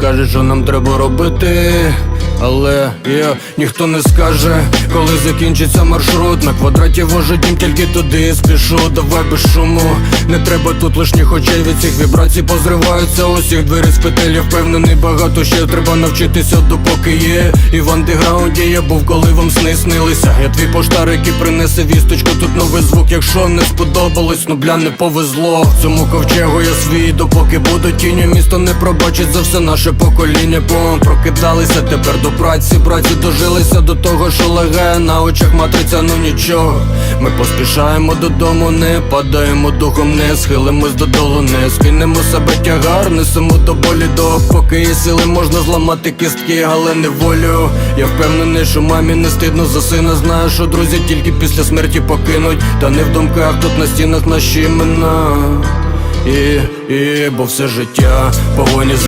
Кажуть, що нам треба робити. Але я ніхто не скаже, коли закінчиться маршрут. На квадраті вожу дім, тільки туди спішу, давай без шуму Не треба тут лишніх очей. Від цих вібрацій позриваються усіх двері з петель Я впевнений, багато ще треба навчитися, допоки є. І в андеграунді я був, коли вам сни снилися. Я твій поштар, який принесе вісточку, тут новий звук Якщо не сподобалось, ну бля, не повезло. Цьому ковчегу я свій, допоки буду тінню. Місто не пробачить за все наше покоління. Бо прокидалися тепер до праці Братці дожилися до того, що лагає на очах матриця, ну нічого Ми поспішаємо додому, не падаємо духом, не схилимось додолу, не скинемо себе тягар, несемо до болі до поки є сили, можна зламати кістки, але не волю. Я впевнений, що мамі не стидно за сина. Знаю, що друзі тільки після смерті покинуть, та не в думках, тут на стінах наші імена. І, і, бо все життя погоні з